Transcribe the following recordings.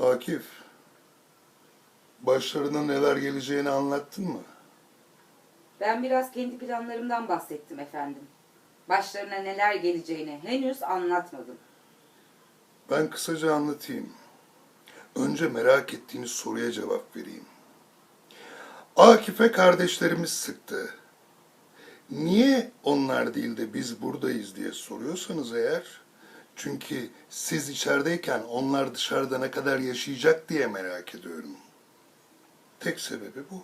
Akif, başlarına neler geleceğini anlattın mı? Ben biraz kendi planlarımdan bahsettim efendim. Başlarına neler geleceğini henüz anlatmadım. Ben kısaca anlatayım. Önce merak ettiğiniz soruya cevap vereyim. Akif'e kardeşlerimiz sıktı. Niye onlar değil de biz buradayız diye soruyorsanız eğer, çünkü siz içerideyken onlar dışarıda ne kadar yaşayacak diye merak ediyorum. Tek sebebi bu.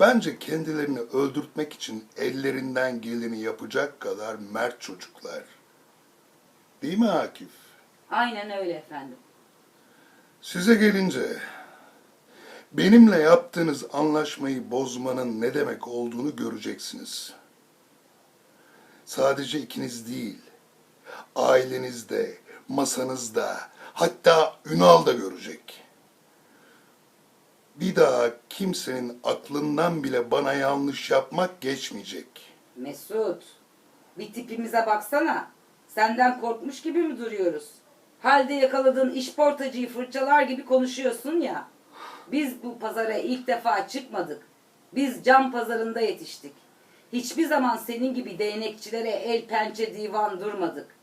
Bence kendilerini öldürtmek için ellerinden geleni yapacak kadar mert çocuklar. Değil mi Akif? Aynen öyle efendim. Size gelince benimle yaptığınız anlaşmayı bozmanın ne demek olduğunu göreceksiniz. Sadece ikiniz değil, ailenizde, masanızda, hatta Ünal da görecek. Bir daha kimsenin aklından bile bana yanlış yapmak geçmeyecek. Mesut, bir tipimize baksana. Senden korkmuş gibi mi duruyoruz? Halde yakaladığın işportacıyı fırçalar gibi konuşuyorsun ya. Biz bu pazara ilk defa çıkmadık. Biz cam pazarında yetiştik. Hiçbir zaman senin gibi değnekçilere el pençe divan durmadık.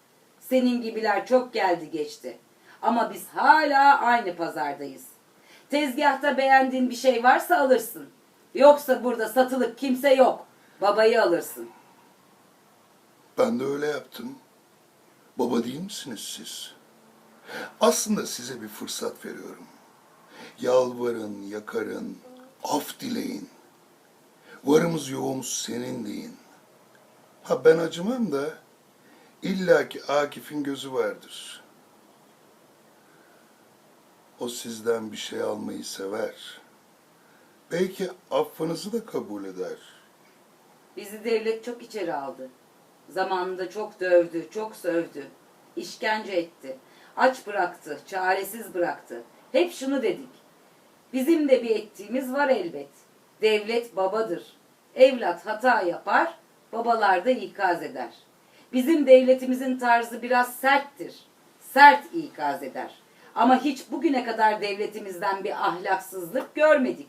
Senin gibiler çok geldi geçti. Ama biz hala aynı pazardayız. Tezgahta beğendiğin bir şey varsa alırsın. Yoksa burada satılık kimse yok. Babayı alırsın. Ben de öyle yaptım. Baba değil misiniz siz? Aslında size bir fırsat veriyorum. Yalvarın, yakarın, af dileyin. Varımız yoğumuz senin deyin. Ha ben acımam da illaki Akif'in gözü vardır. O sizden bir şey almayı sever. Belki affınızı da kabul eder. Bizi devlet çok içeri aldı. Zamanında çok dövdü, çok sövdü. işkence etti. Aç bıraktı, çaresiz bıraktı. Hep şunu dedik. Bizim de bir ettiğimiz var elbet. Devlet babadır. Evlat hata yapar, babalar da ikaz eder. Bizim devletimizin tarzı biraz serttir. Sert ikaz eder. Ama hiç bugüne kadar devletimizden bir ahlaksızlık görmedik.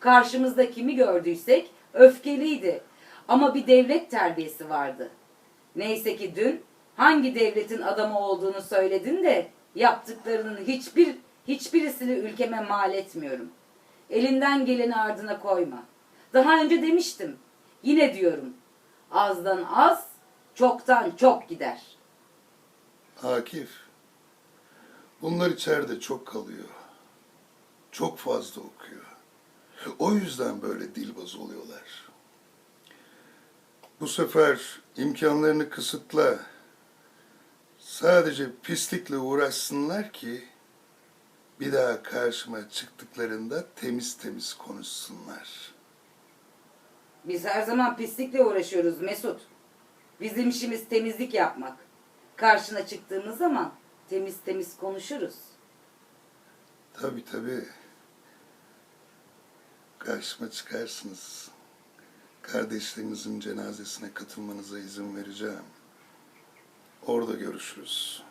Karşımızda kimi gördüysek öfkeliydi. Ama bir devlet terbiyesi vardı. Neyse ki dün hangi devletin adamı olduğunu söyledin de yaptıklarının hiçbir hiçbirisini ülkeme mal etmiyorum. Elinden geleni ardına koyma. Daha önce demiştim. Yine diyorum. Azdan az, çoktan çok gider. Akif, bunlar içeride çok kalıyor. Çok fazla okuyor. O yüzden böyle dilbaz oluyorlar. Bu sefer imkanlarını kısıtla. Sadece pislikle uğraşsınlar ki bir daha karşıma çıktıklarında temiz temiz konuşsunlar. Biz her zaman pislikle uğraşıyoruz Mesut. Bizim işimiz temizlik yapmak. Karşına çıktığımız zaman temiz temiz konuşuruz. Tabii tabii. Karşıma çıkarsınız. Kardeşlerinizin cenazesine katılmanıza izin vereceğim. Orada görüşürüz.